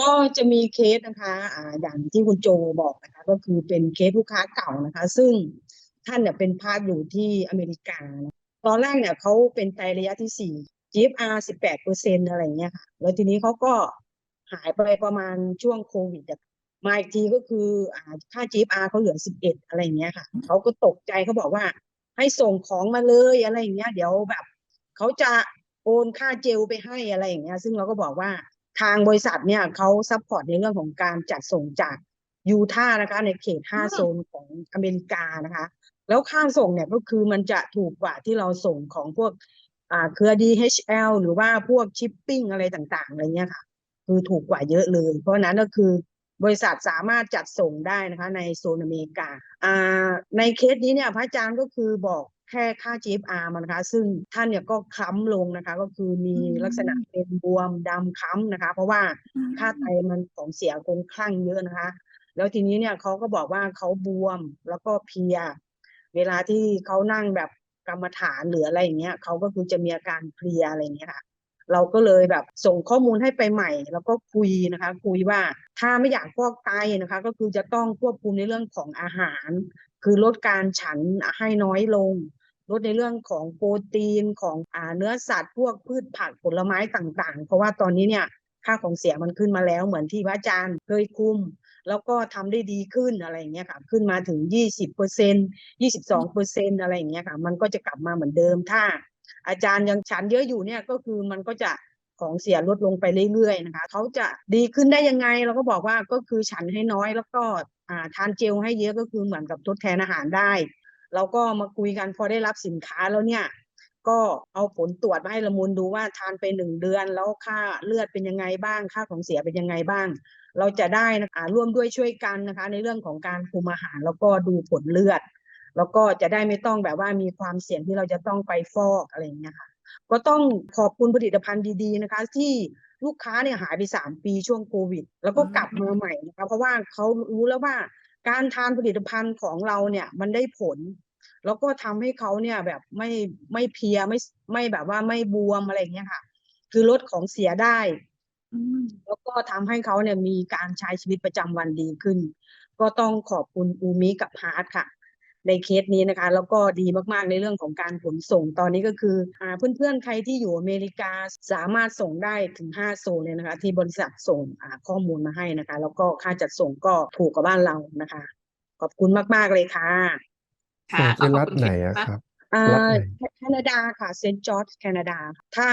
ก็จะมีเคสนะคะอ่าอย่างที่คุณโจบอกนะคะ ก็คือเป็นเคสลูกค้าเก่านะคะ ซึ่งท่านเนี่ยเป็นพาสอยู่ที่อเมริกานะตอนแรกเนี่ยเขาเป็นไตรระยะที่สี่ GFR สิบแปดเปอร์เซ็นอะไรเงี้ยค่ะ แล้วทีนี้เขาก็หายไปประมาณช่วงโควิดอะมาอีกทีก็คืออ่าค่า GFR เขาเหลือสิบเอ็ดอะไรเงี้ยค่ะเขาก็ตกใจเขาบอกว่า ให้ส่งของมาเลยอะไรอย่างเงี้ย เดี๋ยวแบบเขาจะโอนค่าเจลไปให้อะไรอย่างเงี้ย ซึ่งเราก็บอกว่า ทางบริษัทเนี่ยเขาซัพพอร์ตในเรื่องของการจัดส่งจากยูทาห์นะคะ ในเขตห้าอืมโซนของอเมริกานะคะ แล้วค่าส่งเนี่ยก็คือมันจะถูกกว่าที่เราส่งของพวกอ่าเครือ DHL หรือว่าพวกชิปปิ้งอะไรต่างๆอะไรเงี้ยค่ะ คือถูกกว่าเยอะเลย เพราะฉะนั้นก็คือบริษัทสามารถจัดส่งได้นะคะ ในโซนอเมริกาอ่าในเคสนี้เนี่ยพระอาจารย์ก็คือบอก แค่ค่า GFR มันนะคะ ซึ่งท่านเนี่ยก็คล้ำลงนะคะ ก็คือมีอืมลักษณะเป็นบวมดำคล้ำนะคะ เพราะว่าค่าไตมันของเสียคงคลั่งเยอะนะคะ แล้วทีนี้เนี่ยเขาก็บอกว่าเขาบวมแล้วก็เพลีย เวลาที่เขานั่งแบบกรรมฐานหรืออะไรอย่างเงี้ยเขาก็คือจะมีอาการเพลียอะไรอย่างเงี้ยค่ะเราก็เลยแบบส่งข้อมูลให้ไปใหม่ แล้วก็คุยนะคะ คุยว่าถ้าไม่อยากฟอกไตนะคะ ก็คือจะต้องควบคุมในเรื่องของอาหาร คือลดการฉันให้น้อยลง ลดในเรื่องของโปรตีนของอ่าเนื้อสัตว์พวกพืชผักผลไม้ต่างๆ เพราะว่าตอนนี้เนี่ยค่าของเสียมันขึ้นมาแล้วเหมือนที่พระอาจารย์เคยคุม แล้วก็ทำได้ดีขึ้นอะไรอย่างเงี้ยค่ะขึ้นมาถึงยี่สิบเปอร์เซ็นยี่สิบสองเปอร์เซ็นอะไรอย่างเงี้ยค่ะมันก็จะกลับมาเหมือนเดิมถ้า อาจารย์ยังฉันเยอะอยู่เนี่ยก็คือมันก็จะของเสียลดลงไปเรื่อยๆนะคะเขาจะดีขึ้นได้ยังไงเราก็บอกว่าก็คือฉันให้น้อยแล้วก็ทานเจลให้เยอะก็คือเหมือนกับทดแทนอาหารได้ เราก็มาคุยกันพอได้รับสินค้าแล้วเนี่ย ก็เอาผลตรวจมาให้ละมุนดูว่าทานไปหนึ่งเดือน แล้วค่าเลือดเป็นยังไงบ้าง ค่าของเสียเป็นยังไงบ้าง เราจะได้นะคะร่วมด้วยช่วยกันนะคะ ในเรื่องของการคุมอาหารแล้วก็ดูผลเลือด แล้วก็จะได้ไม่ต้องแบบว่ามีความเสี่ยงที่เราจะต้องไปฟอกอะไรอย่างเงี้ยค่ะก็ต้องขอบคุณผลิตภัณฑ์ดีๆนะคะ ที่ลูกค้าเนี่ยหายไปสามปีช่วงโควิด แล้วก็กลับมาใหม่นะคะเพราะว่าเขารู้แล้วว่า การทานผลิตภัณฑ์ของเราเนี่ยมันได้ผล แล้วก็ทำให้เขาเนี่ยแบบไม่ไม่เพียไม่ไม่แบบว่าไม่บวมอะไรอย่างเงี้ยค่ะ คือลดของเสียได้อืแล้วก็ทำให้เขาเนี่ยมีการใช้ชีวิตประจำวันดีขึ้น ก็ต้องขอบคุณอูมิกับฮาร์ดค่ะ ในเคสนี้นะคะ แล้วก็ดีมากๆในเรื่องของการขนส่งตอนนี้ก็คืออ่าเพื่อนๆใครที่อยู่อเมริกาสามารถส่งได้ถึง 5 โซนเลยนะคะ ที่บริษัทส่งอ่าข้อมูลมาให้นะคะ แล้วก็ค่าจัดส่งก็ถูกกว่าบ้านเรานะคะ ขอบคุณมากๆเลยค่ะค่ะส่งขอที่บรัฐคุณไหนเคนอะมากครับอ่ารัฐไหนแคนาดาค่ะเซนต์จอร์จแคนาดา ถ้า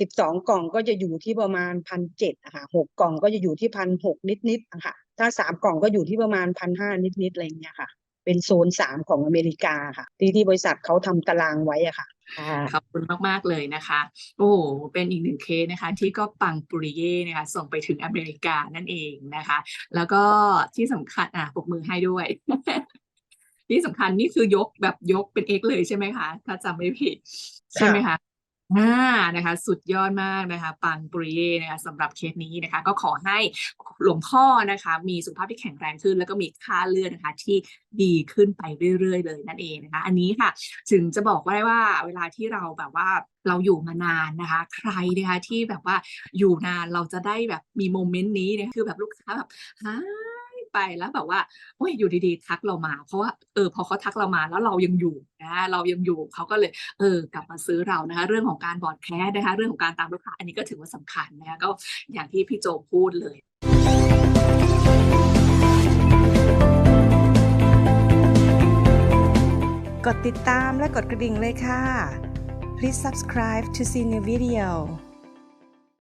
สิบสองกล่องก็จะอยู่ที่ประมาณพันเจ็ดอะค่ะหกกล่องก็จะอยู่ที่พันหกนิดๆอะค่ะถ้าสามกล่องก็อยู่ที่ประมาณพันห้านิดๆอะไรอย่างเงี้ยค่ะ เป็นโซนสามของอเมริกาค่ะ ที่ที่บริษัทเขาทำตารางไว้อะค่ะค่ะขอบคุณมาก ๆ เลยนะคะ โอ้โหเป็นอีกหนึ่งเคสนะคะ ที่ก็ปังปุริเย่นะคะ ส่งไปถึงอเมริกานั่นเองนะคะ แล้วก็ที่สำคัญอะปรบมือให้ด้วย ที่สำคัญนี่คือยกแบบยกเป็นเอกเลยใช่ไหมคะ ถ้าจำไม่ผิด ใช่ไหมคะ อ่านะคะสุดยอดมากนะคะ ปังปุริเย่นะคะสำหรับเคสนี้นะคะ ก็ขอให้หลวงพ่อนะคะ มีสุขภาพที่แข็งแรงขึ้น แล้วก็มีค่าเลือดนะคะ ที่ดีขึ้นไปเรื่อยๆ เลยนั่นเองนะคะ อันนี้ค่ะ ถึงจะบอกว่าได้ว่าเวลาที่เราแบบว่าเราอยู่มานานนะคะ ใครนะคะที่แบบว่าอยู่นานเราจะได้แบบมีโมเมนต์นี้เนี่ยคือแบบลูกค้าแบบหา ไปแล้วแบบว่าโอ้ยอยู่ดีๆทักเรามา เพราะว่าเออพอเขาทักเรามาแล้วเรายังอยู่นะเรายังอยู่เขาก็เลยเออกลับมาซื้อเรานะคะเรื่องของการบอดแคสต์นะคะเรื่องของการตามลูกค้าอันนี้ก็ถือว่าสำคัญนะคะก็อย่างที่พี่โจพูดเลยกดติดตามและกดกระดิ่งเลยค่ะ Please subscribe to see new video